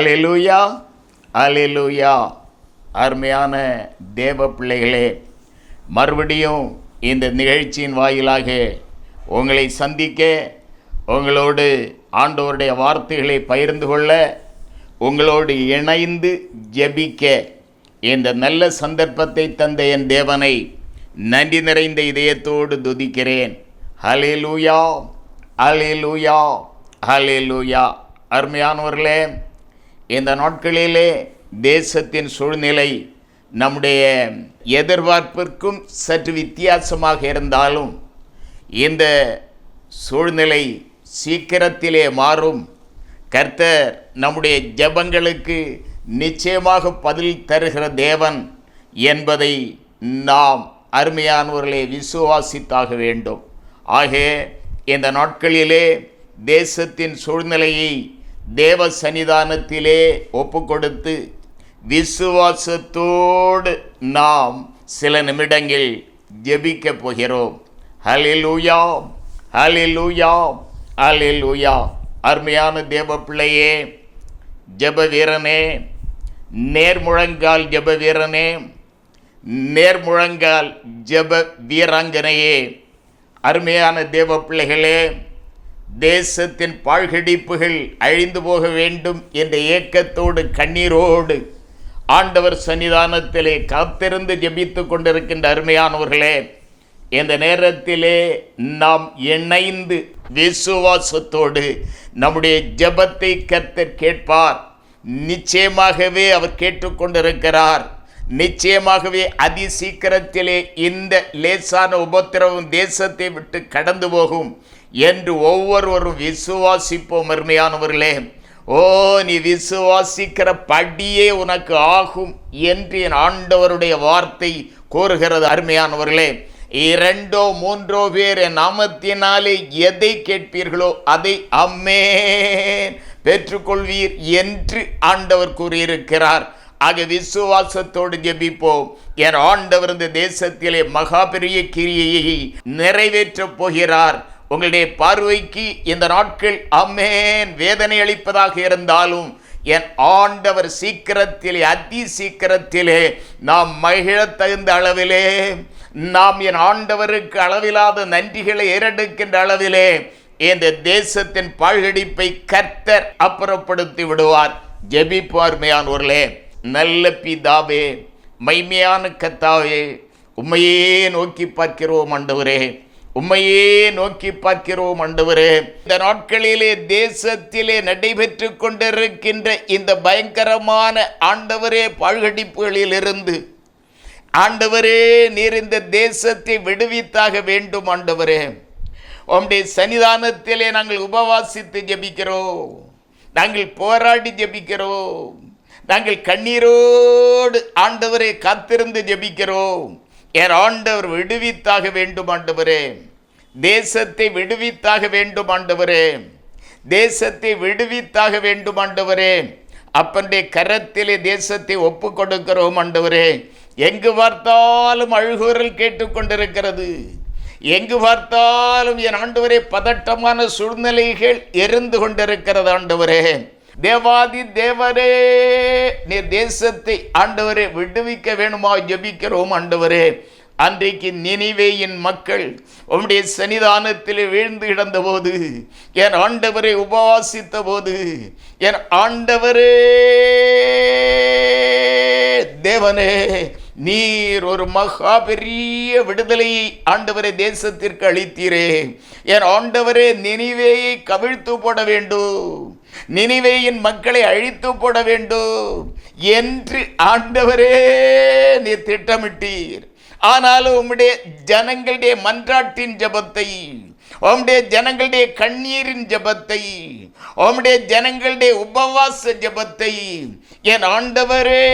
அலிலூயா அலிலூயா அருமையான தேவ பிள்ளைகளே மறுபடியும் இந்த நிகழ்ச்சியின் வாயிலாக உங்களை சந்திக்க உங்களோடு ஆண்டவருடைய வார்த்தைகளை பகிர்ந்து கொள்ள உங்களோடு இணைந்து ஜெபிக்க இந்த நல்ல சந்தர்ப்பத்தை தந்த என் தேவனை நன்றி நிறைந்த இதயத்தோடு துதிக்கிறேன். ஹalleluya ஹalleluya ஹalleluya அருமையானவர்களே இந்த நாட்களிலே தேசத்தின் சூழ்நிலை நம்முடைய எதிர்பார்ப்பிற்கும் சற்று வித்தியாசமாக இருந்தாலும் இந்த சூழ்நிலை சீக்கிரத்திலே மாறும். கர்த்தர் நம்முடைய ஜெபங்களுக்கு நிச்சயமாக பதில் தருகிற தேவன் என்பதை நாம் அருமையானவர்களை விசுவாசித்தாக வேண்டும். ஆக இந்த நாட்களிலே தேசத்தின் சூழ்நிலையை தேவ சன்னிதானத்திலே ஒப்புக்கொடுத்து விசுவாசத்தோடு நாம் சில நிமிடங்கள் ஜெபிக்க போகிறோம். ஹலிலூயா ஹலிலூயா ஹலிலூயா அருமையான தேவ பிள்ளையே ஜப வீரனே நேர்முழங்கால் ஜப வீரனே நேர்முழங்கால் ஜெப வீராங்கனையே அருமையான தேவ பிள்ளைகளே தேசத்தின் பாழ்கடிப்புகள் அழிந்து போக வேண்டும் என்ற ஏக்கத்தோடு கண்ணீரோடு ஆண்டவர் சன்னிதானத்திலே காத்திருந்து ஜெபித்து கொண்டிருக்கின்ற அருமையானவர்களே இந்த நேரத்திலே நாம் இணைந்து விசுவாசத்தோடு நம்முடைய ஜெபத்தை கர்த்தர் கேட்பார். நிச்சயமாகவே அவர் கேட்டுக்கொண்டிருக்கிறார். நிச்சயமாகவே அதி சீக்கிரத்திலே இந்த லேசான உபத்திரவம் தேசத்தை விட்டு கடந்து போகும். என்று ஒவ்வொருவரும் விசுவாசிப்போம் அருமையானவர்களே. ஓ நீ விசுவாசிக்கிற படியே உனக்கு ஆகும் என்று என் ஆண்டவருடைய வார்த்தை கூறுகிறது அருமையானவர்களே. இரண்டோ மூன்றோ பேர் என் நாமத்தினாலே எதை கேட்பீர்களோ அதை அம்மேன் பெற்றுக்கொள்வீர் என்று ஆண்டவர் கூறியிருக்கிறார். ஆக விசுவாசத்தோடு ஜெபிப்போம். என் ஆண்டவர் இந்த தேசத்திலே மகா பெரிய கிரியையை நிறைவேற்றப் போகிறார். உங்களுடைய பார்வைக்கு இந்த நாட்கள் அம்மேன் வேதனை அளிப்பதாக இருந்தாலும் என் ஆண்டவர் சீக்கிரத்திலே அதி சீக்கிரத்திலே நாம் மகிழத் தகுந்த அளவிலே நாம் என் ஆண்டவருக்கு அளவில்லாத நன்றிகளை ஏறெடுக்கின்ற அளவிலே இந்த தேசத்தின் பாழ்கடிப்பை கர்த்தர் அப்புறப்படுத்தி விடுவார். ஜெபிப்பார்மையானவர்களே நல்ல பிதாவே மைமையான கத்தாவே உண்மையே நோக்கி பார்க்கிறோம் ஆண்டவரே. உண்மையே நோக்கி பார்க்கிறோம் ஆண்டவரே. இந்த நாட்களிலே தேசத்திலே நடைபெற்று கொண்டிருக்கின்ற இந்த பயங்கரமான ஆண்டவரே பாழ்கடிப்புகளிலிருந்து ஆண்டவரே நீர் இந்த தேசத்தை விடுவித்தாக வேண்டும் ஆண்டவரே. உம்முடைய சன்னிதானத்திலே நாங்கள் உபவாசித்து ஜெபிக்கிறோம். நாங்கள் போராடி ஜெபிக்கிறோம். நாங்கள் கண்ணீரோடு ஆண்டவரை காத்திருந்து ஜெபிக்கிறோம். என் ஆண்டவர் விடுவித்தாக வேண்டும் ஆண்டவரே. தேசத்தை விடுவித்தாக வேண்டும் ஆண்டவரே. தேசத்தை விடுவித்தாக வேண்டும் ஆண்டவரே. அப்பனுடைய கரத்திலே தேசத்தை ஒப்பு கொடுக்கிறோம் ஆண்டவரே. எங்கு பார்த்தாலும் அழுகுரல் கேட்டுக்கொண்டிருக்கிறது. எங்கு பார்த்தாலும் என் ஆண்டவரே பதட்டமான சூழ்நிலைகள் எரிந்து கொண்டிருக்கிறது ஆண்டவரே. தேவாதி தேவரே நீர் தேசத்தை ஆண்டவரே விடுவிக்க வேணுமா ஜபிக்கிறோம் ஆண்டவரே. அன்றைக்கு நினைவேயின் மக்கள் உம்முடைய சன்னிதானத்தில் வீழ்ந்து கிடந்தபோது என் ஆண்டவரை உபவாசித்த போது என் ஆண்டவரே தேவனே நீர் ஒரு மகா பெரிய விடுதலையை ஆண்டவரே தேசத்திற்கு அளித்தீரே. என் ஆண்டவரே நினைவேயை கவிழ்த்து போட வேண்டும். நினைவேயின் மக்களை அழித்து போட வேண்டும். என்று ஆண்டவரே நீர் திட்டமிட்டீர். ஆனாலும் உம்முடைய ஜனங்களுடைய மன்றாட்டின் ஜபத்தை உம்முடைய ஜனங்களுடைய கண்ணீரின் ஜபத்தை உம்முடைய ஜனங்களுடைய உபவாச ஜபத்தை என் ஆண்டவரே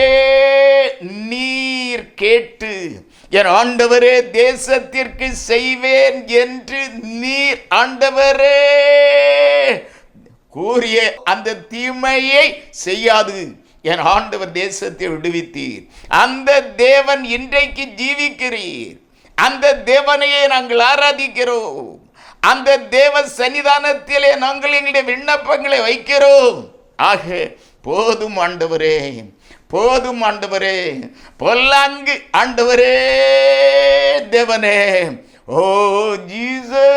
நீர் கேட்டு என் ஆண்டவரே தேசத்திற்கு செய்வேன் என்று நீர் ஆண்டவரே கூறிய அந்த தீமையை செய்யாது. என் ஆண்டவர் தேசத்தை விடுவித்தீர். அந்த தேவன் இன்றைக்கு ஜீவிக்கிறீர். அந்த தேவனையே நாங்கள் ஆராதிக்கிறோம். அந்த தேவ சன்னிதானத்திலே நாங்கள் எங்களுடைய விண்ணப்பங்களை வைக்கிறோம். ஆக போதும் ஆண்டவரே போதும் ஆண்டவரே பொல்லாங்கு ஆண்டவரே தேவனே. ஓ ஜீசஸ்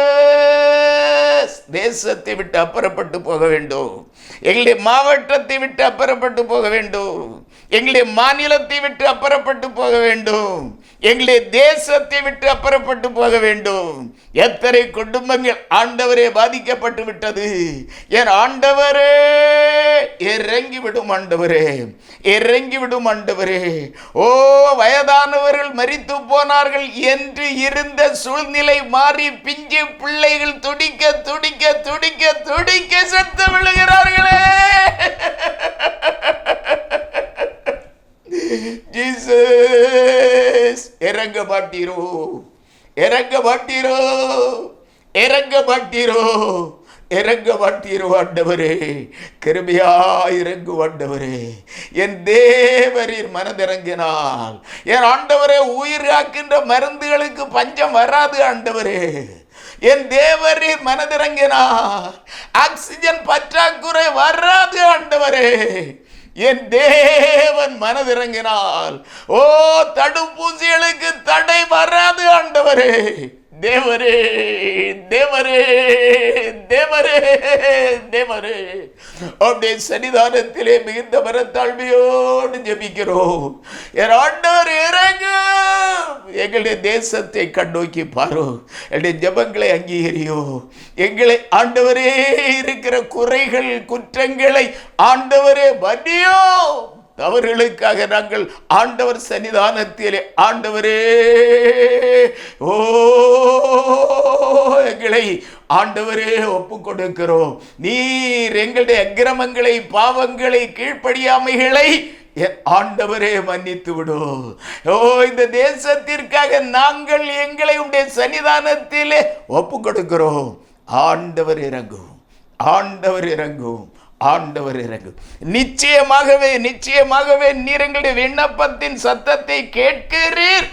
தேசத்தை விட்டு அப்புறப்பட்டு போக வேண்டும். எங்களுடைய மாவட்டத்தை விட்டு அப்புறப்பட்டு போக வேண்டும். எங்களுடைய மாநிலத்தை விட்டு அப்புறப்பட்டு போக வேண்டும். எங்களுடைய தேசத்தை விட்டு அப்புறப்பட்டு போக வேண்டும். எத்தனை குடும்பங்கள் ஆண்டவரே பாதிக்கப்பட்டு விட்டது. என் ஆண்டவரே இறங்கி விடும் ஆண்டவரே இறங்கி விடும் ஆண்டவரே. ஓ வயதானவர்கள் மறித்து போனார்கள் என்று இருந்த சூழ்நிலை மாறி பிஞ்சு பிள்ளைகள் துடிக்க துடிக்க துடிக்க துடிக்க செத்து விழுகிறார்களே. ஜீசஸ் இறங்க மாட்டீரோ இறங்க மாட்டீரோ இறங்க மாட்டீரோ இறங்க மாட்டீரோ ஆண்டவரே கிருபியா இறங்கு ஆண்டவரே என் தேவரீர் மனதிறங்கினால் என் ஆண்டவரே உயிர் காக்கின்ற மருந்துகளுக்கு பஞ்சம் வராது ஆண்டவரே. என் தேவரீர் மனதிறங்கினார் ஆக்சிஜன் பற்றாக்குறை வராது ஆண்டவரே. என் தேவன் மனதிறங்கினால் ஓ தடுப்பூசிகளுக்கு தடை வராது ஆண்டவரே. தேவரே தேவரே தேவரே தேவரே. அப்படியே சன்னிதானத்திலே மிகுந்த மரத்தாழ்மையோடு ஜபிக்கிறோம். என் ஆண்டவர் இறங்க. எங்களுடைய தேசத்தை கண்ணோக்கி பாரோ. என்னுடைய ஜெபங்களை அங்கீகரியோ. எங்களை ஆண்டவரே இருக்கிற குறைகள் குற்றங்களை ஆண்டவரே மன்னியோ. தவறுகளுக்காக நாங்கள் ஆண்டவர் சன்னிதானத்திலே ஆண்டவரே ஓ எங்களை ஆண்டவரே ஒப்பு கொடுக்கிறோம். நீர் எங்களுடைய அக்கிரமங்களை பாவங்களை கீழ்ப்படியாமைகளை ஆண்டவரே மன்னித்து விடும் ஓ இந்த தேசத்திற்காக நாங்கள் எங்களை உடைய சன்னிதானத்திலே ஒப்பு கொடுக்கிறோம். ஆண்டவர் இறங்கும். ஆண்டவர் இறங்கும். ஆண்டவர் இறங்கு. நிச்சயமாகவே நிச்சயமாகவே நீர் எங்களுடைய விண்ணப்பத்தின் சத்தத்தை கேட்கிறீர்.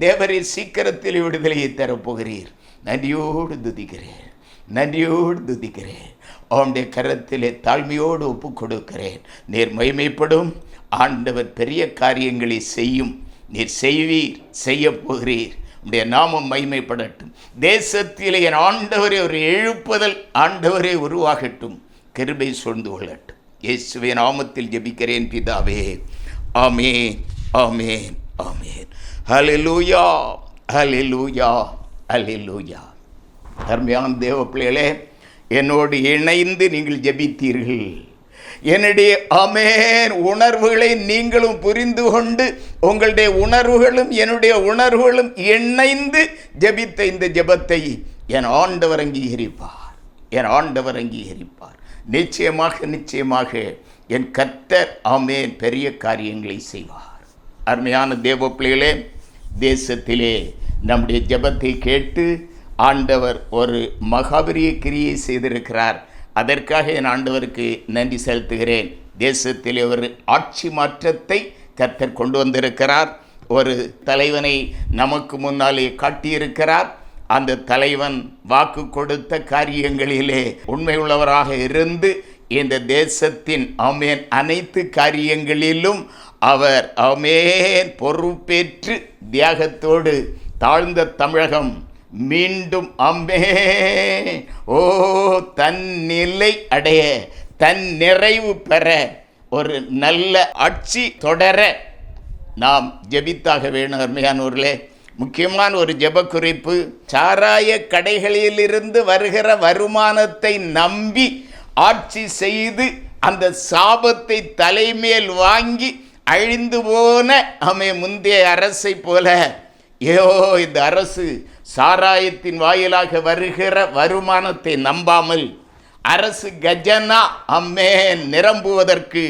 தேவரின் சீக்கிரத்தில் விடுதலையை தரப்போகிறீர். நன்றியோடு துதிக்கிறேன். நன்றியோடு துதிக்கிறேன். அவனுடைய கரத்திலே தாழ்மையோடு ஒப்பு கொடுக்கிறேன் நீர் மகிமைப்படும். ஆண்டவர் பெரிய காரியங்களை செய்யும். நீர் செய்வீர் செய்ய போகிறீர் உடைய நாமம் மகிமைப்படட்டும். தேசத்திலே என் ஆண்டவரை ஒரு எழுப்புதல் ஆண்டவரே உருவாகட்டும். கிருபை சூழ்ந்து கொள்ளட்டும். இயேசுவே நாமத்தில் ஜெபிக்கிறேன் பிதாவே. ஆமேன் ஆமேன் ஆமேன். ஹலிலூயா ஹலிலூயா ஹலிலூயா தர்மையான தேவ பிள்ளைகளே என்னோடு இணைந்து நீங்கள் ஜெபித்தீர்கள். என்னுடைய அமேன் உணர்வுகளை நீங்களும் புரிந்து கொண்டு உங்களுடைய உணர்வுகளும் என்னுடைய உணர்வுகளும் இணைந்து ஜபித்த இந்த ஜெபத்தை என் ஆண்டவர் அங்கீகரிப்பார். என் ஆண்டவர் அங்கீகரிப்பார். நிச்சயமாக நிச்சயமாக என் கர்த்தர் ஆமேன் பெரிய காரியங்களை செய்வார். அருமையான தேவ பிள்ளைகளே தேசத்திலே நம்முடைய ஜெபத்தை கேட்டு ஆண்டவர் ஒரு மகாபரிய கிரியை செய்திருக்கிறார். அதற்காக என் ஆண்டவருக்கு நன்றி செலுத்துகிறேன். தேசத்திலே ஒரு ஆட்சி மாற்றத்தை கர்த்தர் கொண்டு வந்திருக்கிறார். ஒரு தலைவனை நமக்கு முன்னாலே காட்டியிருக்கிறார். அந்த தலைவன் வாக்கு கொடுத்த காரியங்களிலே உண்மை உள்ளவராக இருந்து இந்த தேசத்தின் அமேன் அனைத்து காரியங்களிலும் அவர் அமேன் பொறுப்பேற்று தியாகத்தோடு தாழ்ந்த தமிழகம் மீண்டும் அம்மே ஓ தன் நிலை அடைய தன் நிறைவு பெற ஒரு நல்ல ஆட்சி தொடர நாம் ஜெபித்தாக வேணும் அருமையானவர்களே. முக்கியமான ஒரு ஜெப குறிப்பு சாராய கடைகளிலிருந்து வருகிற வருமானத்தை நம்பி ஆட்சி செய்து அந்த சாபத்தை தலைமேல் வாங்கி அழிந்து போன அமை முந்தைய அரசை போல ஏயோ இந்த அரசு சாராயத்தின் வாயிலாக வருகிற வருமானத்தை நம்பாமல் அரசு கஜனா அம்மே நிரம்புவதற்கு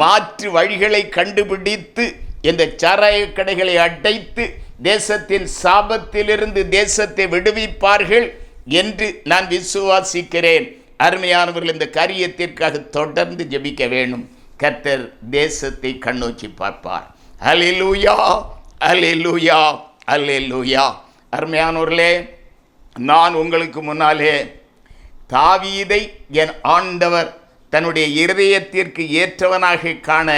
மாற்று வழிகளை கண்டுபிடித்து இந்த சாராய கடைகளை அடைத்து தேசத்தின் சாபத்திலிருந்து தேசத்தை விடுவிப்பார்கள் என்று நான் விசுவாசிக்கிறேன். அருமையானவர்கள் இந்த காரியத்திற்காக தொடர்ந்து ஜெபிக்க வேணும் கர்த்தர் தேசத்தை கண்ணோக்கி பார்ப்பார். அலிலூயா அலிலூயா அலிலூயா அருமையானவர்களே நான் உங்களுக்கு முன்னாலே தாவீதை என் ஆண்டவர் தன்னுடைய இருதயத்திற்கு ஏற்றவனாக காண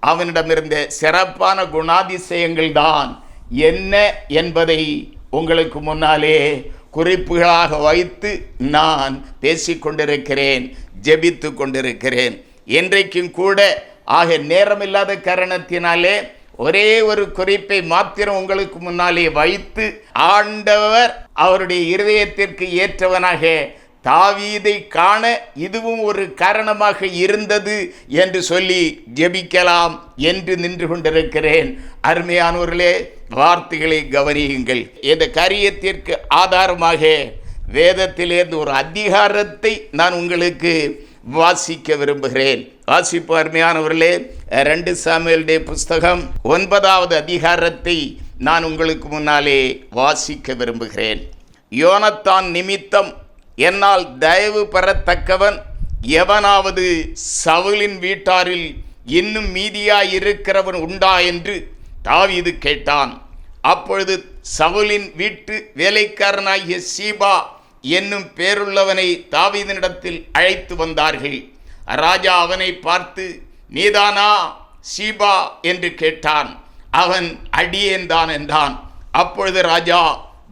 அவனிடமிருந்த சிறப்பான குணாதிசயங்கள் தான் என்ன என்பதை உங்களுக்கு முன்னாலே குறிப்புகளாக வைத்து நான் பேசிக் கொண்டிருக்கிறேன் ஜெபித்து கொண்டிருக்கிறேன். என்றைக்கும் கூட ஆக நேரமில்லாத காரணத்தினாலே ஒரே ஒரு குறிப்பை மாத்திரம் உங்களுக்கு முன்னாலே வைத்து ஆண்டவர் அவருடைய இருதயத்திற்கு ஏற்றவனாக தாவீதை காண இதுவும் ஒரு காரணமாக இருந்தது என்று சொல்லி ஜெபிக்கலாம் என்று நின்று கொண்டிருக்கிறேன். அருமையானவர்களே வார்த்தைகளை கவனியுங்கள். இந்த காரியத்திற்கு ஆதாரமாக வேதத்திலிருந்து ஒரு அதிகாரத்தை நான் உங்களுக்கு வாசிக்க விரும்புகிறேன். வாசிப்பு அருமையானவர்களே ரெண்டு சாமியலுடைய புஸ்தகம் ஒன்பதாவது அதிகாரத்தை நான் உங்களுக்கு முன்னாலே வாசிக்க விரும்புகிறேன். யோனத்தான் நிமித்தம் என்னால் தயவு பெறத்தக்கவன் எவனாவது சவுலின் வீட்டாரில் இன்னும் மீதியாயிருக்கிறவன் உண்டா என்று தாவீது கேட்டான் அப்பொழுது சவுலின் வீட்டு வேலைக்காரனாகிய சீபா என்னும் பேருள்ளவனை தாவீதினிடத்தில் அழைத்து வந்தார்கள். ராஜா அவனை பார்த்து நீதானா சீபா? என்று கேட்டான். அவன் அடியேன்தான் என்றான். அப்பொழுது ராஜா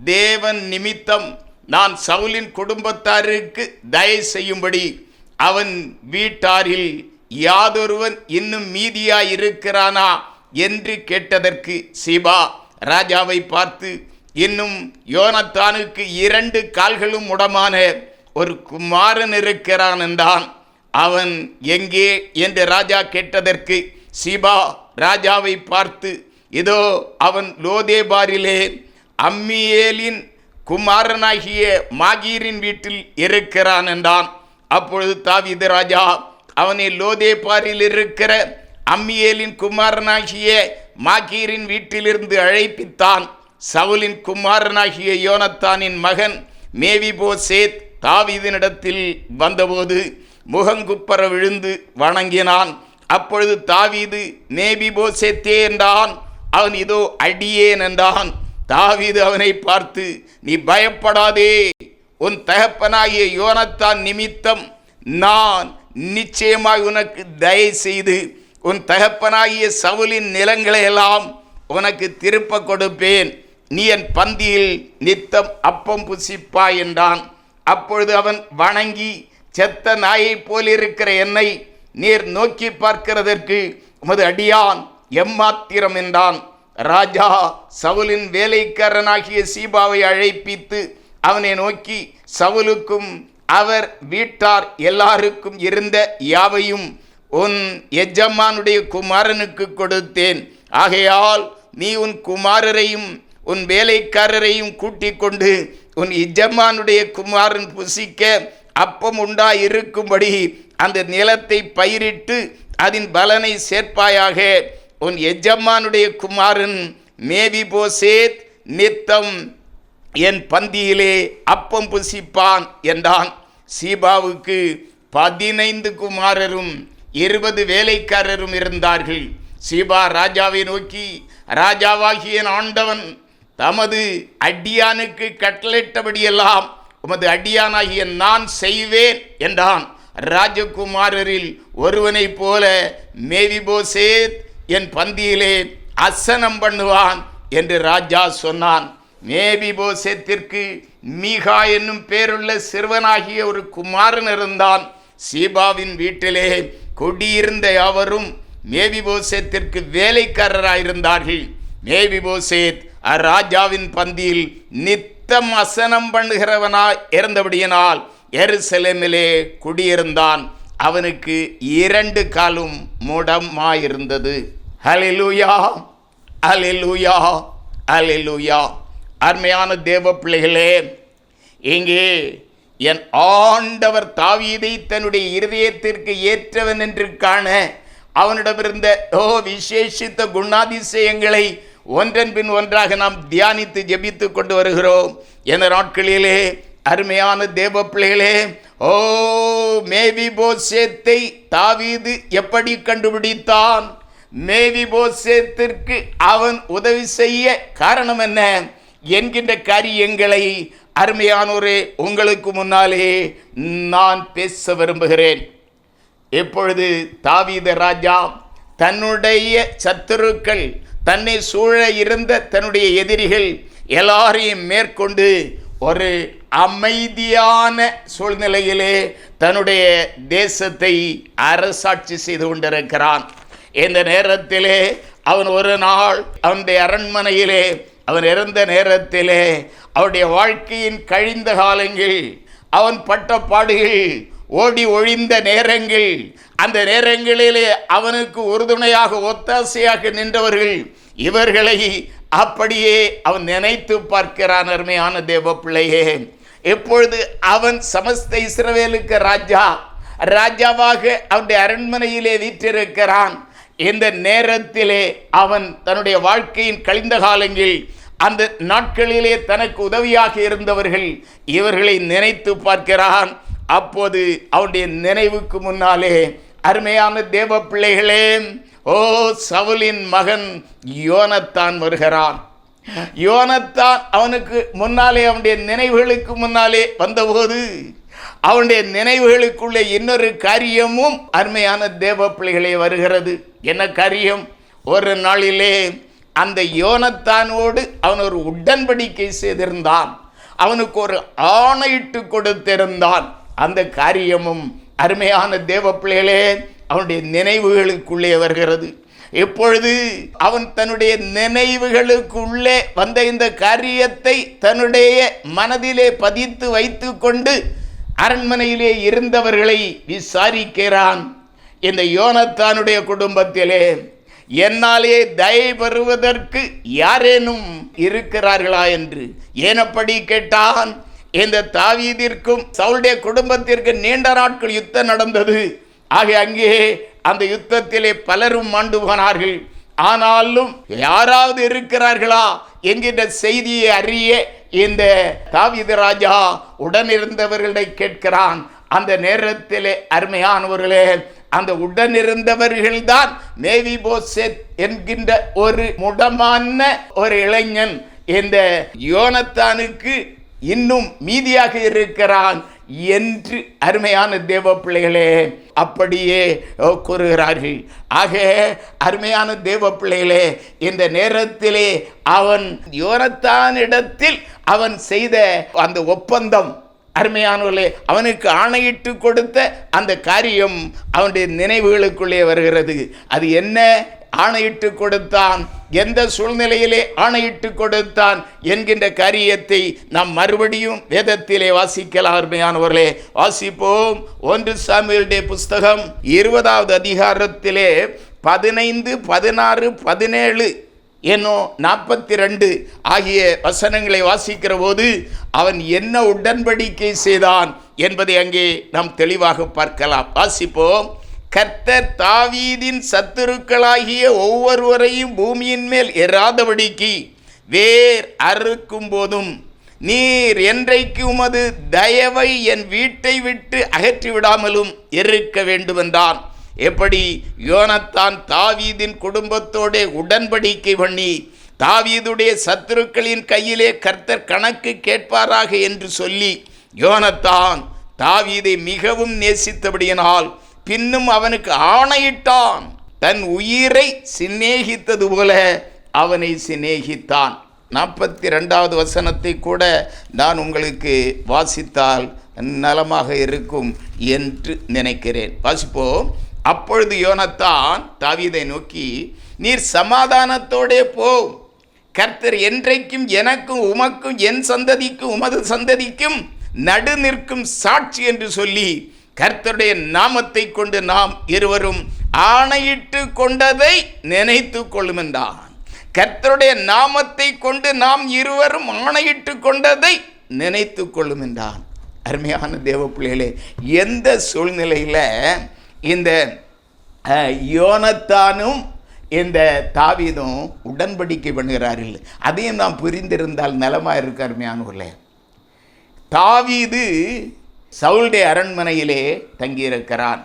தேவன் நிமித்தம் நான் சவுலின் குடும்பத்தாருக்கு தயவு செய்யும்படி அவன் வீட்டாரில் யாதொருவன் இன்னும் மீதியாய் இருக்கிறானா என்று கேட்டதற்கு சிபா ராஜாவை பார்த்து இன்னும் யோனத்தானுக்கு இரண்டு கால்களும் உடமான ஒரு குமாரன் இருக்கிறான் என்றான். அவன் எங்கே? என்று ராஜா கேட்டதற்கு சிபா ராஜாவை பார்த்து இதோ அவன் லோதேபாரிலே அம்மியேலின் குமாரனாகிய மாகீரின் வீட்டில் இருக்கிறான் என்றான். அப்பொழுது தாவீது ராஜா அவனை லோதேபாரில் இருக்கிற அம்மியேலின் குமாரனாகிய மாகீரின் வீட்டிலிருந்து அழைப்பித்தான். சவுலின் குமாரனாகிய யோனத்தானின் மகன் மேவிபோசேத் தாவீதினிடத்தில் வந்தபோது முகங்குப்பர விழுந்து வணங்கினான். அப்பொழுது தாவீது மேபிபோசேத்தே என்றான். அவன் இதோ அடியேன் என்றான். தாவீது அவனை பார்த்து நீ பயப்படாதே. உன் தகப்பனாகிய யோனத்தான் நிமித்தம் நான் நிச்சயமாய் உனக்கு தயவு செய்து உன் தகப்பனாகிய சவுலின் நிலங்களை எல்லாம் உனக்கு திருப்ப கொடுப்பேன். நீ என் பந்தியில் நித்தம் அப்பம் புசிப்பாய் என்றான். அப்பொழுது அவன் வணங்கி செத்த நாயைப் போலிருக்கிற என்னை நீர் நோக்கி பார்க்கிறதற்கு உமது அடியான் எம்மாத்திரம் என்றான். ராஜா சவுலின் வேலைக்காரனாகிய சீபாவை அழைப்பித்து அவனை நோக்கி சவுலுக்கும் அவர் வீட்டார் எல்லாருக்கும் இருந்த யாவையும் உன் எஜமானுடைய குமாரனுக்கு கொடுத்தேன். ஆகையால் நீ உன் குமாரரையும் உன் வேலைக்காரரையும் கூட்டிக் கொண்டு உன் எஜமானுடைய குமாரன் புசிக்க அப்பம் உண்டா இருக்கும்படி அந்த நிலத்தை பயிரிட்டு அதன் பலனை சேர்ப்பாயாக. உன் எஜமானுடைய குமாரன் மேவி போசேத் நித்தம் என் பந்தியிலே அப்பம் புசிப்பான் என்றான். சீபாவுக்கு பதினைந்து குமாரரும் இருபது வேலைக்காரரும் இருந்தார்கள். சீபா ராஜாவை நோக்கி ராஜாவாகிய ஆண்டவன் தமது அடியானுக்கு கட்டளையிட்டபடியெல்லாம் உமது அடியானாகிய நான் செய்வேன் என்றான். ராஜகுமாரரில் ஒருவனைப் போல மேவிபோசேத் என் பந்தியிலே அசனம் பண்ணுவான் என்று ராஜா சொன்னான். மேவிபோசேத்திற்கு மீகா என்னும் பேருள்ள சிறுவனாகிய ஒரு குமாரன் இருந்தான். சீபாவின் வீட்டிலே குடியிருந்த அவரும் மேவிபோசேத்திற்கு வேலைக்காரராயிருந்தார்கள். மேவிபோசேத் அராஜாவின் பந்தியில் நித்தம் அசனம் பண்ணுகிறவனாய் இருந்தபடியினால் எருசலேமிலே குடியிருந்தான். அவனுக்கு இரண்டு காலும் முடமாயிருந்தது. ஹலிலூயா அலிலுயா அலிலுயா அருமையான தேவ பிள்ளைகளே இங்கே என் ஆண்டவர் தாவீதை தன்னுடைய இருதயத்திற்கு ஏற்றவன் என்று காண அவனிடமிருந்த ஓ விசேஷித்த குணாதிசயங்களை ஒன்றன் பின் ஒன்றாக நாம் தியானித்து ஜெபித்து கொண்டு வருகிறோம். என நாட்களிலே அருமையான தேவ பிள்ளைகளே ஓ மேவி போசேத்தை தாவீது எப்படி கண்டுபிடித்தான்? மேவி போசேத்திற்கு அவன் உதவி செய்ய காரணம் என்ன? என்கின்ற காரியங்களை அருமையானோரே உங்களுக்கு முன்னாலே நான் பேச விரும்புகிறேன். இப்பொழுது தாவீத ராஜா தன்னுடைய சத்துருக்கள் தன்னை சூழ இருந்த தன்னுடைய எதிரிகள் எல்லாரையும் மேற்கொண்டு ஒரு அமைதியான சூழ்நிலையிலே தன்னுடைய தேசத்தை அரசாட்சி செய்து கொண்டிருக்கிறான். இந்த நேரத்திலே அவன் ஒரு நாள் அவனுடைய அரண்மனையிலே அவன் இறந்த நேரத்திலே அவருடைய வாழ்க்கையின் கழிந்த காலங்கள் அவன் பட்ட பாடுகள் ஓடி ஒழிந்த நேரங்கள் அந்த நேரங்களிலே அவனுக்கு உறுதுணையாக ஒத்தாசையாக நின்றவர்கள் இவர்களை அப்படியே அவன் நினைத்து பார்க்கிறான் அருமையான தேவ பிள்ளையே எப்பொழுது அவன் சமஸ்த இஸ்ரவேலுக்கு ராஜா ராஜாவாக அவனுடைய அரண்மனையிலே வீற்றிருக்கிறான். இந்த நேரத்திலே அவன் தன்னுடைய வாழ்க்கையின் கழிந்த காலங்களில் அந்த நாட்களிலே தனக்கு உதவியாக இருந்தவர்கள் இவர்களை நினைத்து பார்க்கிறான். அப்போது அவனுடைய நினைவுக்கு முன்னாலே அருமையான தேவ பிள்ளைகளே ஓ சவுலின் மகன் யோனத்தான் வருகிறான். யோனத்தான் அவனுக்கு முன்னாலே அவனுடைய நினைவுகளுக்கு முன்னாலே வந்தபோது அவனுடைய நினைவுகளுக்குள்ளே இன்னொரு காரியமும் அருமையான தேவ பிள்ளைகளே வருகிறது. என்ன காரியம்? ஒரு நாளிலே அந்த யோனத்தானோடு அவன் ஒரு உடன்படிக்கை செய்திருந்தான். அவனுக்கு ஒரு ஆணையிட்டு கொடுத்திருந்தான். அந்த காரியமும் அருமையான தேவ பிள்ளைகளே அவனுடைய நினைவுகளுக்குள்ளே வருகிறது. இப்பொழுது அவன் தன்னுடைய நினைவுகளுக்குள்ளே வந்த இந்த காரியத்தை தன்னுடைய மனதிலே பதித்து வைத்து கொண்டு அரண்மனையிலே இருந்தவர்களை விசாரிக்கிறான். இந்த யோனத்தானுடைய குடும்பத்திலே என்னாலே தயை பெறுவதற்கு யாரேனும் இருக்கிறார்களா என்று ஏனப்படி கேட்டான்? இந்த தாவீதிற்கும் சவுளுடைய குடும்பத்திற்கு நீண்ட நாட்கள் யுத்தம் நடந்தது. ஆக அங்கே அந்த யுத்தத்திலே பலரும் மாண்டு போனார்கள். ஆனாலும் யாராவது இருக்கிறார்களா என்கின்ற செய்தியை அறிய இந்த தாவீது ராஜா உடனிருந்தவர்களை கேட்கிறான். அந்த நேரத்திலே அருமையானவர்களே அந்த உடனிருந்தவர்கள் தான் மேவி போசெத் என்கின்ற ஒரு முடமான ஒரு இளைஞன். இந்த யோனத்தானுக்கு இன்னும் மீதியாக இருக்கிறான் என்று அருமையான தேவ பிள்ளைகளே அப்படியே கூறுகிறார்கள். ஆக அருமையான தேவ பிள்ளைகளே இந்த நேரத்திலே அவன் யோனத்தானிடத்தில் அவன் செய்த அந்த ஒப்பந்தம் அருமையானவர்களே அவனுக்கு ஆணையிட்டு கொடுத்த அந்த காரியம் அவனுடைய நினைவுகளுக்குள்ளே வருகிறது. அது என்ன? ஆணையிட்டு கொடுத்தான். எந்த சூழ்நிலையிலே ஆணையிட்டு கொடுத்தான் என்கின்ற காரியத்தை நாம் மறுபடியும் வேதத்திலே வாசிக்கலாம் அருமையானவர்களே. வாசிப்போம். ஒன்று சாமியுடைய புஸ்தகம் இருபதாவது அதிகாரத்திலே பதினைந்து பதினாறு பதினேழு என்னோ நாற்பத்தி ரெண்டு ஆகிய வசனங்களை வாசிக்கிற போது அவன் என்ன உடன்படிக்கை செய்தான் என்பதை அங்கே நாம் தெளிவாக பார்க்கலாம். வாசிப்போம். கர்த்தர் தாவீதின் சத்துருக்களாகிய ஒவ்வொருவரையும் பூமியின் மேல் எறாதபடிக்கு வேர் அறுக்கும் போதும் நீர் என்றைக்கு உமது தயவை என் வீட்டை விட்டு அகற்றி விடாமலும் இருக்க வேண்டுமென்றான். எப்படி யோனத்தான் தாவீதின் குடும்பத்தோட உடன்படிக்கை பண்ணி தாவீதுடைய சத்துருக்களின் கையிலே கர்த்தர் கணக்கு கேட்பாராக என்று சொல்லி யோனத்தான் தாவீதை மிகவும் நேசித்தபடியினால் பின்னும் அவனுக்கு ஆணையிட்டான். தன் உயிரை சிநேகித்தது போல அவனை சிநேகித்தான். நாற்பத்தி ரெண்டாவது வசனத்தை கூட நான் உங்களுக்கு வாசித்தால் நலமாக இருக்கும் என்று நினைக்கிறேன். வாசிப்போம். அப்பொழுது யோனத்தான் தாவீதை நோக்கி நீர் சமாதானத்தோடே போ. கர்த்தர் என்றைக்கும் எனக்கும் உமக்கும் என் சந்ததிக்கும் உமது சந்ததிக்கும் நடு நிற்கும் சாட்சி என்று சொல்லி கர்த்தருடைய நாமத்தை கொண்டு நாம் இருவரும் ஆணையிட்டு கொண்டதை நினைத்து கொள்ளும் என்றான் கர்த்தருடைய நாமத்தை கொண்டு நாம் இருவரும் ஆணையிட்டு கொண்டதை நினைத்து கொள்ளும் என்றான் அருமையான தேவ பிள்ளைகளே எந்த சூழ்நிலையில் இந்த யோனத்தானும் இந்த தாவீதும் உடன்படிக்கை பண்ணுகிறார்கள். அதையும் நாம் புரிந்திருந்தால் நலமாக இருக்க தாவீது சவுளுடைய அரண்மனையிலே தங்கியிருக்கிறான்.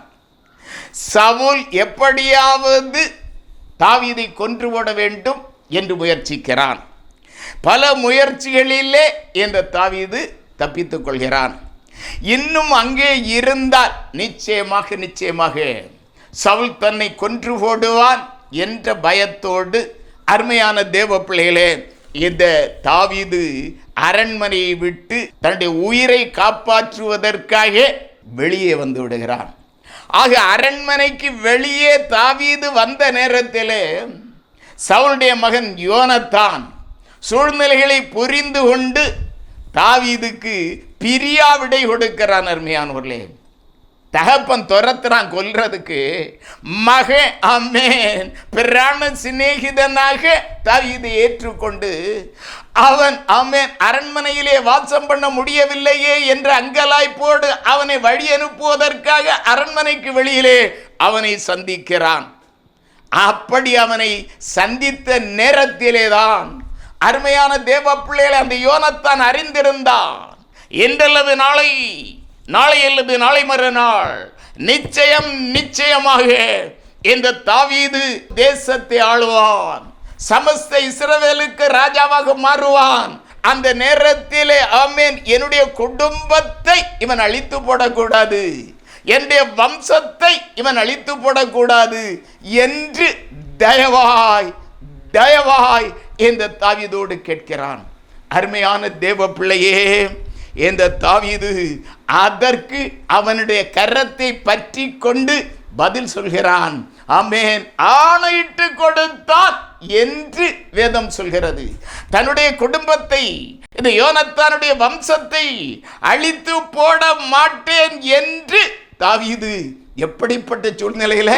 சவுல் எப்படியாவது தாவீதை கொன்று போட வேண்டும் என்று முயற்சிக்கிறான். பல முயற்சிகளிலே இந்த தாவீது தப்பித்துக் கொள்கிறான். இன்னும் அங்கே இருந்தால் நிச்சயமாக நிச்சயமாக சவுல் தன்னை கொன்று போடுவான் என்ற பயத்தோடு அருமையான தேவ பிள்ளைகளே இந்த தாவீது அரண்மனையை விட்டு தன்னுடைய உயிரை காப்பாற்றுவதற்காக வெளியே வந்து விடுகிறான். ஆக அரண்மனைக்கு வெளியே தாவீது வந்த நேரத்திலே சவுளுடைய மகன் யோனத்தான் சூழ்நிலைகளை புரிந்து கொண்டு தாவீதுக்கு பிரியா விடை கொடுக்கிறான் அருமையானவர்களே. தகப்பன் துரத்துறான் கொல்றதுக்கு மகன் அம்மேன் பிராண சிநேகிதனாக தாவீதை ஏற்றுக்கொண்டு அவன் அம்மேன் அரண்மனையிலே வாசம் பண்ண முடியவில்லையே என்ற அங்கலாய்ப்போடு அவனை வழி அனுப்புவதற்காக அரண்மனைக்கு வெளியிலே அவனை சந்திக்கிறான். அப்படி அவனை சந்தித்த நேரத்திலே தான் அருமையான தேவ பிள்ளைகளை அந்த யோனத்தான் அறிந்திருந்தான். இன்றல்லது நாளை நாளை அல்லது நாளை மறுநாள். நிச்சயம் நிச்சயமாக இந்த தாவீது தேசத்தை ஆளுவான். சமஸ்த இஸ்ரவேலுக்கு ராஜாவாக மாறுவான். அந்த நேரத்திலே ஆமேன் என்னுடைய குடும்பத்தை இவன் அழித்து போடக்கூடாது. என்னுடைய வம்சத்தை இவன் அழித்து போடக்கூடாது என்று தயவாய் தயவாய் இந்த தாவீதோடு கேட்கிறான். அருமையான தேவ பிள்ளையே இந்த தாவீது அதற்கு அவனுடைய கரத்தை பற்றி கொண்டு பதில் சொல்கிறான். அமேன் ஆணையிட்டு கொடுத்தான் என்று வேதம் சொல்கிறது. தன்னுடைய குடும்பத்தை இந்த யோனத்தானுடைய வம்சத்தை அழித்து போட மாட்டேன் என்று தாவீது எப்படிப்பட்ட சூழ்நிலையில?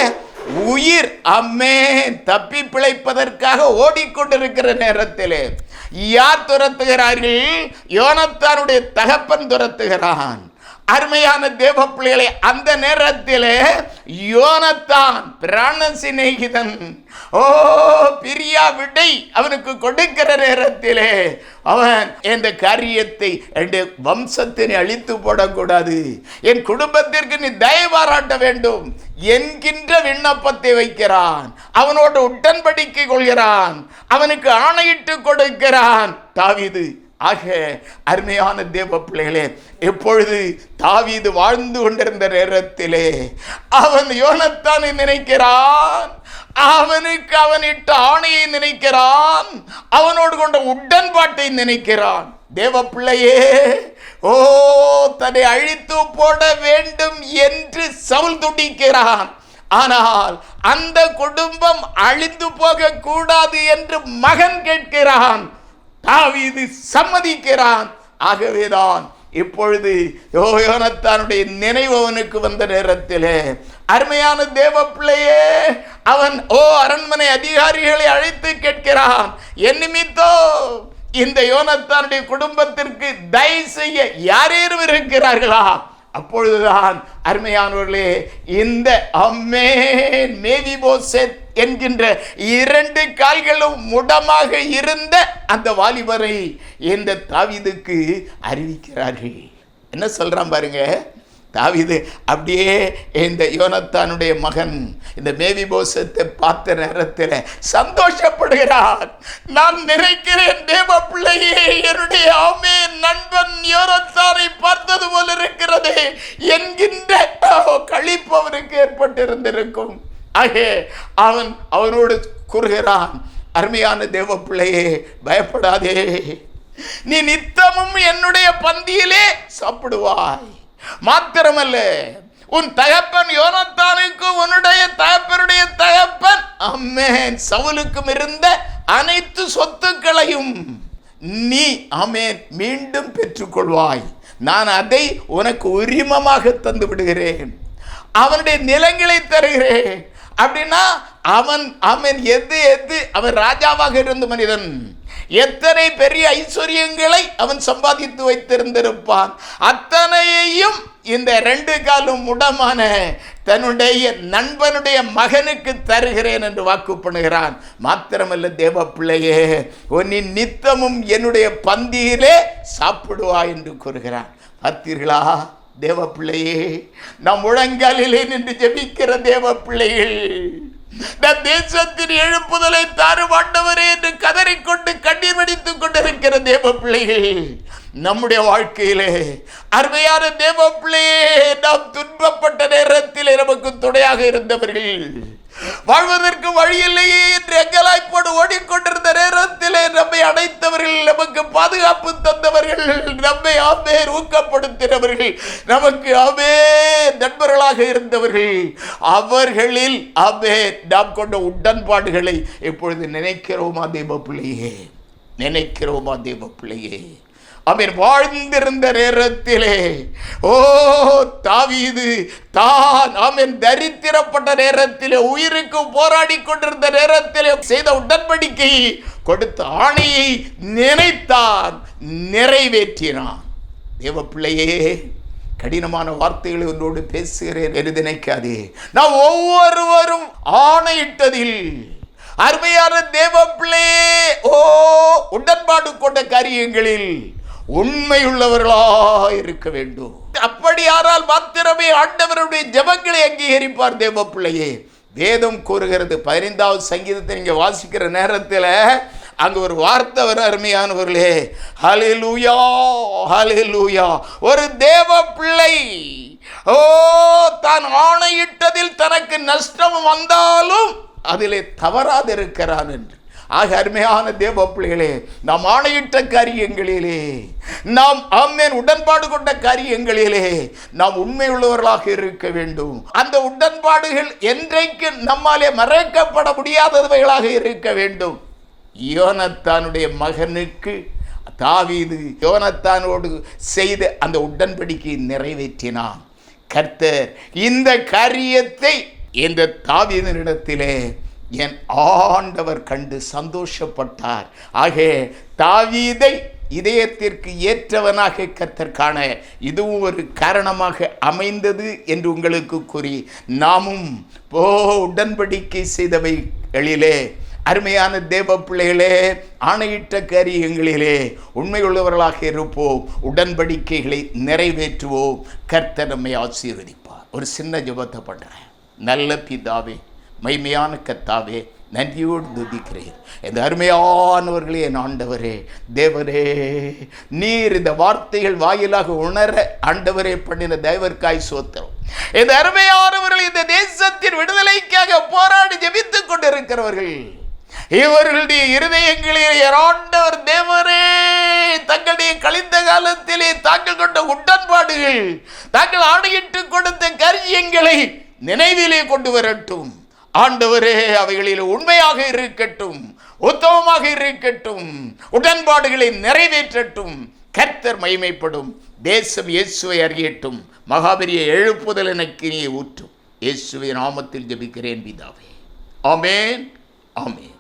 உயிர் அம்மே தப்பி பிழைப்பதற்காக ஓடிக்கொண்டிருக்கிற நேரத்திலே யார் துரத்துகிறார்கள்? யோனத்தானுடைய தகப்பன் துரத்துகிறான். அருமையான தேவ பிள்ளைகளை அந்த நேரத்தில் யோனத்தான் பிராண சிநேகிதன். ஓ பிரியா விடை அவனுக்கு கொடுக்கிற நேரத்திலே அவன் இந்த காரியத்தை என் வம்சத்தினை அழித்து போடக்கூடாது. என் குடும்பத்திற்கு நீ தயவாராட்ட வேண்டும் என்கின்ற விண்ணப்பத்தை வைக்கிறான். அவனோடு உடன்படிக்கை கொள்கிறான். அவனுக்கு ஆணையிட்டு கொடுக்கிறான். தாவிது ஆக அருமையான தேவ பிள்ளைகளே எப்பொழுது தாவீது வாழ்ந்து கொண்டிருந்த நேரத்திலே அவன் யோனத்தானை நினைக்கிறான். அவனுக்கு அவனிட்ட ஆணையை நினைக்கிறான். அவனோடு கொண்ட உடன்பாட்டை நினைக்கிறான். தேவ பிள்ளையே ஓ தன்னை அழித்து போட வேண்டும் என்று சவுல் துடிக்கிறான் ஆனால் அந்த குடும்பம் அழிந்து போகக்கூடாது என்று மகன் கேட்கிறான். தாவீது சம்மதிக்கிறான். ஆகவேதான் இப்பொழுது யோயோனத்தானுடைய நினைவு அவனுக்கு வந்த நேரத்திலே அருமையான தேவ பிள்ளையே அவன் ஓ அரண்மனை அதிகாரிகளை அழைத்து கேட்கிறான். என் நிமித்தோ இந்த யோனத்தானுடைய குடும்பத்திற்கு தயவு செய்ய யாரேனும் இருக்கிறார்களா? அப்பொழுதுதான் அருமையானவர்களே இந்த அம்மேன் மேதிபோசெத் என்கின்ற இரண்டு கால்களும் முடமாக இருந்த அந்த வாலிபரை இந்த தாவிதுக்கு அறிவிக்கிறார்கள். என்ன சொல்கிறான் பாருங்க? தாவிது அப்படியே இந்த யோனத்தானுடைய மகன் இந்த மேவி போசத்தை பார்த்த நேரத்தில் சந்தோஷப்படுகிறான் நான் நினைக்கிறேன் தேவ பிள்ளையே என்னுடைய ஆமே நண்பன் யோனத்தானை பார்த்தது போல இருக்கிறது. என்கின்ற கழிப்பு அவனுக்கு ஏற்பட்டிருந்திருக்கும். ஆகே அவன் அவனோடு கூறுகிறான் அருமையான தேவ பிள்ளையே பயப்படாதே. நீ நித்தமும் என்னுடைய பந்தியிலே சாப்பிடுவாய். மாத்திரமல்ல உன் தகப்பன் யோனத்தானுக்கு உன்னுடைய தகப்பனுடைய தகப்பன். அம்மேன் சவுலுக்கும் இருந்த அனைத்து சொத்துக்களையும் நீ அமேன் மீண்டும் பெற்றுக்கொள்வாய். நான் அதை உனக்கு உரிமமாக தந்து விடுகிறேன். அவனுடைய நிலங்களை தருகிறேன். அப்படின்னா அவன் அவன் எது எது அவன் ராஜாவாக இருந்த மனிதன். எத்தனை பெரிய ஐஸ்வர்யங்களை அவன் சம்பாதித்து வைத்திருந்திருப்பான்? அத்தனையையும் இந்த ரெண்டு காலும் முடமான தன்னுடைய நண்பனுடைய மகனுக்கு தருகிறேன் என்று வாக்கு பண்ணுகிறான். மாத்திரமல்ல தேவ பிள்ளையே உன்னின் நித்தமும் என்னுடைய பந்தியிலே சாப்பிடுவா என்று கூறுகிறான். பார்த்தீர்களா தேவ பிள்ளையே நம் முழங்காலிலே நின்று ஜெபிக்கிற தேவ பிள்ளைகள் நம் தேசத்தின் எழுப்புதலை தாரும் ஆண்டவரே என்று கதறிக்கொண்டு கண்ணீர் வடித்துக் கொண்டிருக்கிற தேவ பிள்ளைகள் நம்முடைய வாழ்க்கையிலே அருமையான தேவ பிள்ளையே நாம் துன்பப்பட்ட நேரத்தில் நமக்கு துணையாக இருந்தவர்கள். வாழ்வதற்கு வழி இல்லையே என்று எங்கலாய்ப்போடு ஓடிக்கொண்டிருந்த நேரத்திலே நம்மை அடைத்தவர்கள் நமக்கு பாதுகாப்பு தந்த நம்மை ஆமேர் ஊக்கப்படுத்தினவர்கள் நமக்கு ஆமே நண்பர்களாக இருந்தவர்கள் அவர்களில் ஆமே நாம் கொண்ட உடன்பாடுகளை இப்பொழுது நினைக்கிறோமா தேவ பிள்ளையே நினைக்கிறோமா தேவ பிள்ளையே அவர் வாழ்ந்திருந்த நேரத்திலே ஓ தாவீது தான் அவன் தரித்திரப்பட்ட நேரத்திலே உயிருக்கு போராடி கொண்டிருந்த நேரத்திலே செய்த உடன்படிக்கை கொடுத்த ஆணையை நினைத்தான் நிறைவேற்றினான். தேவ பிள்ளையே கடினமான வார்த்தைகளை உன்னோடு பேசுகிறேன் என்று நினைக்காதே. நான் ஒவ்வொருவரும் ஆணையிட்டதில் அருமையான தேவ பிள்ளையே ஓ உடன்பாடு கொண்ட காரியங்களில் உண்மையுள்ளவர்களா இருக்க வேண்டும். அப்படியானால் மாத்திரமே ஆண்டவருடைய ஜெபங்களை அங்கீகரிப்பார் தேவ பிள்ளையே வேதம் கூறுகிறது பதினைந்தாவது சங்கீதத்தை நீங்க வாசிக்கிற நேரத்தில் அங்க ஒரு வார்த்தை வர அருமையானவர்களே. ஹalleluya லூயா ஒரு தேவ பிள்ளை ஓ தான் ஆணையிட்டதில் தனக்கு நஷ்டம் வந்தாலும் அதிலே தவறாதிருக்கிறான் என்று. ஆக அருமையான தேவ பிள்ளைகளே நாம் ஆணையிட்ட காரியங்களிலே நாம் ஆமேன் உடன்பாடு கொண்ட காரியங்களிலே நாம் உண்மையுள்ளவர்களாக இருக்க வேண்டும். அந்த உடன்பாடுகள் என்றைக்கு நம்மாலே மறைக்கப்பட முடியாதவைகளாக இருக்க வேண்டும். யோனத்தானுடைய மகனுக்கு தாவீது யோனத்தானோடு செய்த அந்த உடன்படிக்கையை நிறைவேற்றினான். கர்த்தர் இந்த காரியத்தை இந்த தாவீதனிடத்திலே என் ஆண்டவர் கண்டு சந்தோஷப்பட்டார். ஆக தாவீதை இதயத்திற்கு ஏற்றவனாக கத்தற்கான இதுவும் ஒரு காரணமாக அமைந்தது என்று உங்களுக்கு கூறி நாமும் போ உடன்படிக்கை செய்தவைகளிலே அருமையான தேவ பிள்ளைகளே ஆணையிட்ட காரியங்களிலே உண்மையுள்ளவர்களாக இருப்போம். உடன்படிக்கைகளை நிறைவேற்றுவோம். கர்த்தர் நம்மை ஆசீர்வதிப்பார். ஒரு சின்ன ஜபத்தை பண்ணுறேன். நல்ல பிதாவே மைமையான கத்தாவே நன்றியோடு துதிக்கிறேன். இந்த அருமையானவர்களே என் ஆண்டவரே தேவரே நீர் இந்த வார்த்தைகள் வாயிலாக உணர ஆண்டவரே பண்ணின தேவர்காய் சோத்திரம். இந்த அருமையானவர்கள் இந்த தேசத்தின் விடுதலைக்காக போராடி ஜெபித்துக் கொண்டிருக்கிறவர்கள் இவர்களுடைய இருதயங்களில் ஆண்டவர் தேவரே தங்களுடைய கழிந்த காலத்திலே தாங்கள் கொண்ட உடன்பாடுகள் தாங்கள் ஆணையிட்டு கொடுத்த கரியங்களை நினைவிலே கொண்டு வரட்டும். ஆண்டவரே அவைகளில் உண்மையாக இருக்கட்டும் உத்தமமாக இருக்கட்டும் உடன்பாடுகளை நிறைவேற்றட்டும் கர்த்தர் மகிமைப்படும் தேசம் இயேசுவை அறியட்டும் மகாபெரிய எழுப்புதல் எனக்கு நீ ஊற்றும். இயேசுவை நாமத்தில் ஜெபிக்கிறேன் பிதாவே. ஆமேன் ஆமேன்.